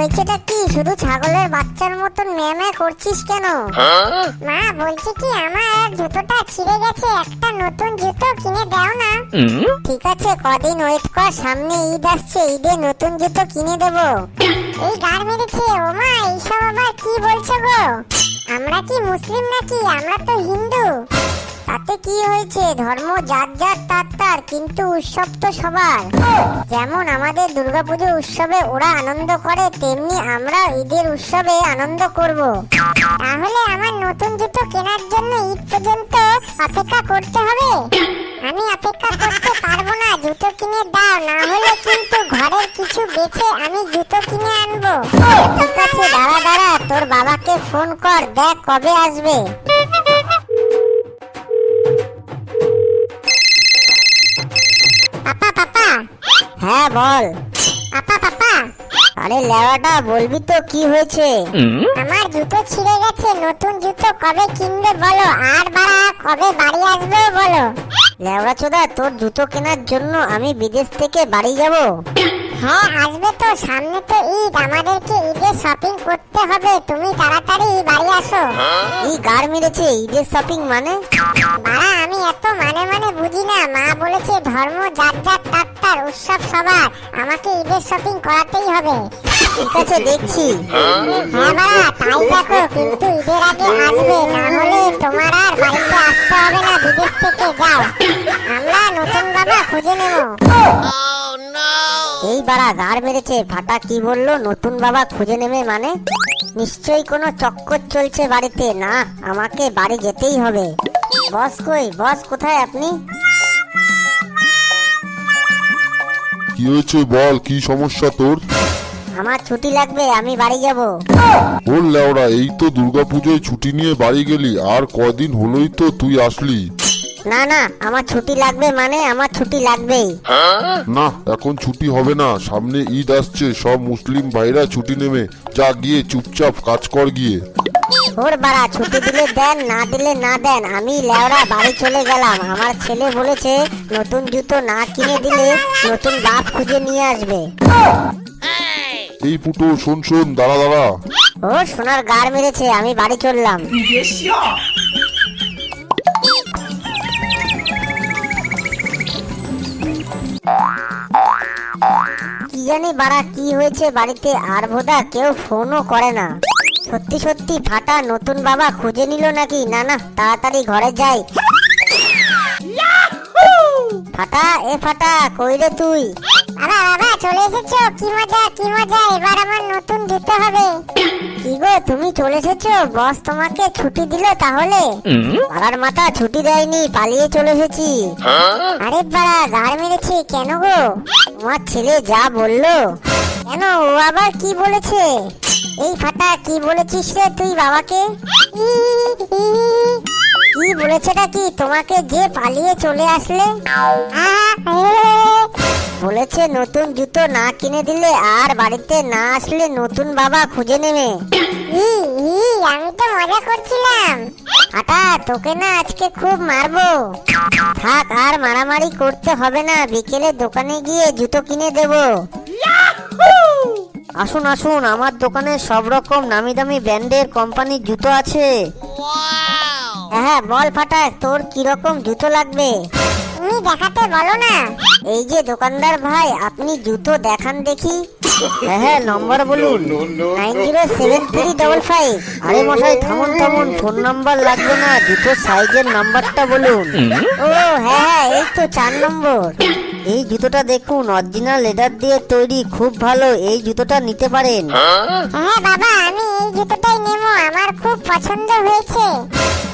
হয়েছেটা কি? শুধু ছাগলের বাচ্চার মতন ম্যামে করছিস কেন? মা বলছি কি আমার জুতোটা ছিঁড়ে গেছে একটা নতুন জুতো কিনে দাও না। ঠিক আছে কদিন ওয়েট কর সামনে ঈদ আসছে ঈদে নতুন জুতো কিনে দেব। এই গার মেরেছে ওমা এইসব আবার কি বলছো গো? আমরা কি মুসলিম নাকি? আমরা তো হিন্দু। তাতে কি হয়েছে? ধর্ম যার যার, তার তার, কিন্তু উৎসব তো সবার। যেমন আমাদের দুর্গাপুজো উৎসবে ওরা আনন্দ করে, তেমনি আমরা ঈদের উৎসবে আনন্দ করব। তাহলে আমার নতুন জুতো কেনার জন্য ঈদ পর্যন্ত অপেক্ষা করতে হবে? আমি অপেক্ষা করতে পারব না, জুতো কিনে দাও, না হলে কিন্তু ঘরের কিছু বেছে আমি জুতো কিনে আনব। ঠিক আছে, দাঁড়া দাঁড়া, তোর বাবাকে ফোন কর, দেখ কবে আসবে। হ্যাঁ বল। পাপা পাপা। আরে লেওয়াটা বলবি তো কি হয়েছে? আমার জুতো ছিঁড়ে গেছে নতুন জুতো কবে কিনবে বলো? আর বাড়া কবে বাড়ি আসবে বলো? লেওড়া চোদা তোর জুতো কেনার জন্য আমি বিদেশ থেকে বাড়ি যাব? হ্যাঁ আসবে তো সামনে তো ঈদ। আমাদেরকে ঈদের শপিং করতে হবে। তুমি তাড়াতাড়ি বাড়ি আসো। ই গার মেরেছে ঈদের শপিং মানে? বাড়া আমি এত মানে মানে বুঝি না। মা বলেছে ধর্ম যার যার উৎসব সবার। আমাকে ঈদের শপিং করাতেই হবে। ঠিক আছে দেখছি। হ্যাঁ বাড়া তাই দেখো কিন্তু ঈদের আগে আসবে না হলে তোমার আর বাড়িতে আসতে হবে না বিদেশ থেকে যাও। আমরা নতুন বাবা খুঁজে নেব। এই বাড়া গাড় মেরেছে ফাটা কি বলল? নতুন বাবা খুঁজে নেবে মানে? নিশ্চয়ই কোনো চক্কর চলছে বাড়িতে। না আমাকে বাড়ি যেতেই হবে। বস কই? বস কোথায় আপনি? কি হয়েছে বল? কি সমস্যা তোর? আমার ছুটি লাগবে আমি বাড়ি যাব। ওর লেওড়া এই তো দুর্গাপুজোয় ছুটি নিয়ে বাড়ি গেলি আর কদিন হলোই তো তুই আসলি। না না আমার ছুটি লাগবে মানে আমার ছুটি লাগবেই। না এখন ছুটি হবে না সামনে ঈদ আসছে সব মুসলিম ভাইরা ছুটি নেবে। যা গিয়ে চুপচাপ কাজ কর গিয়ে। ওর বাড়া ছুটি দিলে দেন না দিলে না দেন। আমি লেওরা বাড়ি চলে গেলাম। আমার ছেলে বলেছে নতুন জুতো না কিনে দিলে নতুন বাপ খুঁজে নিয়ে আসবে। এই পুটো শুন শুন দাঁড়া দাঁড়া। ও সোনার গার মেরেছে আমি বাড়ি চললাম। কি জানি বাড়া কি হয়েছে বাড়িতে? আর ভোদা কেউ ফোনও করে না। সত্যি সত্যি ফাটা নতুন বাবা খুঁজে নিল নাকি? না না তাড়াতাড়ি ঘরে যাই। ফাটা এ ফাটা কই রে তুই? বাবা বাবা চলে এসেছ? কি মজা কি মজা? এবার আমার নতুন জুতো হবে। কি গো তুমি চলে এসেছ? বস তোমাকে ছুটি দিল তাহলে? পাড়ার মাথা ছুটি দেয়নি পালিয়ে চলে এসেছি। আরে বাড়া গাড় মেরেছি কেন গো? তোমার ছেলে যা বলল। কেন ও আবার কি বলেছে? এই ফাটা কি বলেছিস রে তুই বাবাকে? কি বলেছেটা কি? তোমাকে যে পালিয়ে চলে আসলে। বলেছে নতুন জুতো না কিনে দিলে আর বাড়িতে না আসলে নতুন বাবা খুঁজে নেবে। আমি তো মজা করছিলাম। আটা তোকে না আজকে খুব মারবো। থাক আর মারামারি করতে হবে না। বিকেলে দোকানে গিয়ে জুতো কিনে দেব। আসুন আসুন আমার দোকানে সব রকম নামি দামি ব্র্যান্ডের কোম্পানির জুতো আছে। হ্যাঁ বল ফাটা তোর কীরকম জুতো লাগবে? তুমি দেখাতে বলো না। এই যে দোকানদার ভাই আপনি জুতো দেখান দেখি। হ্যাঁ হ্যাঁ নম্বর বলুন। Nine zero seven three double five. আরে মশাই থামুন থামুন ফোন নাম্বার লাগবে না জুতোর সাইজের নাম্বারটা বলুন। ও হ্যাঁ হ্যাঁ এই তো চার নম্বর। এই জুতোটা দেখুন অরিজিনাল লেদার দিয়ে তৈরি খুব ভালো এই জুতোটা নিতে পারেন। হ্যাঁ বাবা আমি এই জুতোটাই নেব আমার খুব পছন্দ হয়েছে।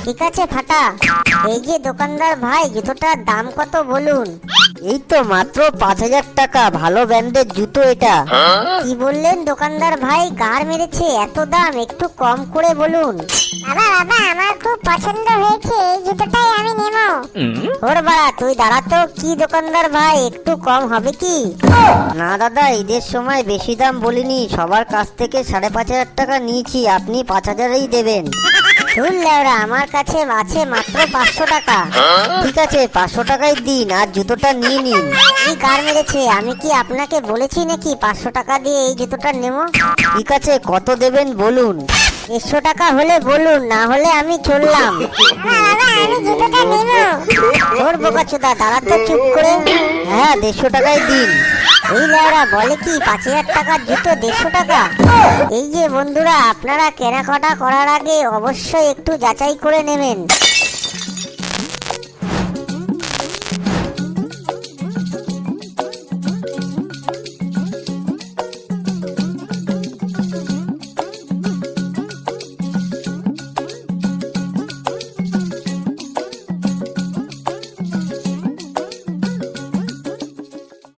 ঠিক আছে ফাটা। এই যে দোকানদার ভাই জুতোটার দাম কত বলুন? এই তো মাত্র পাঁচ হাজার টাকা ভালো ব্র্যান্ডের জুতো এটা। কি বললেন দোকানদার ভাই? কার মেরেছে? এত দাম? একটু কম করে বলুন। বাবা বাবা আমার খুব পছন্দ হয়েছে। এই জুতোটাই আমি নেব। ওর বাড়া তুই দাঁড়া তো কি দোকানদার ভাই? একটু কম হবে কি? না দাদা ঈদের সময় বেশি দাম বলিনি। সবার কাছ থেকে সাড়ে পাঁচ হাজার টাকা নিয়েছি। আপনি পাঁচ হাজারেই দেবেন। ধুর লেওরা আমার কাছে আছে মাত্র পাঁচশো টাকা। ঠিক আছে পাঁচশো টাকাই দিন আর জুতোটা নিয়ে নিন। এই কার মেরেছে? আমি কি আপনাকে বলেছি নাকি পাঁচশো টাকা দিয়ে এই জুতোটা নেব? ঠিক আছে কত দেবেন বলুন। দেড়শো টাকা হলে বলুন না হলে আমি চললাম। ওর বোকাচোদা দাঁড়া তো চুপ করে। হ্যাঁ দেড়শো টাকাই দিন। এই লেওরা বলে কি পাঁচ হাজার টাকার জুতো দেড়শো টাকা? এই যে বন্ধুরা, আপনারা কেনাকাটা করার আগে অবশ্যই একটু যাচাই করে নেবেন।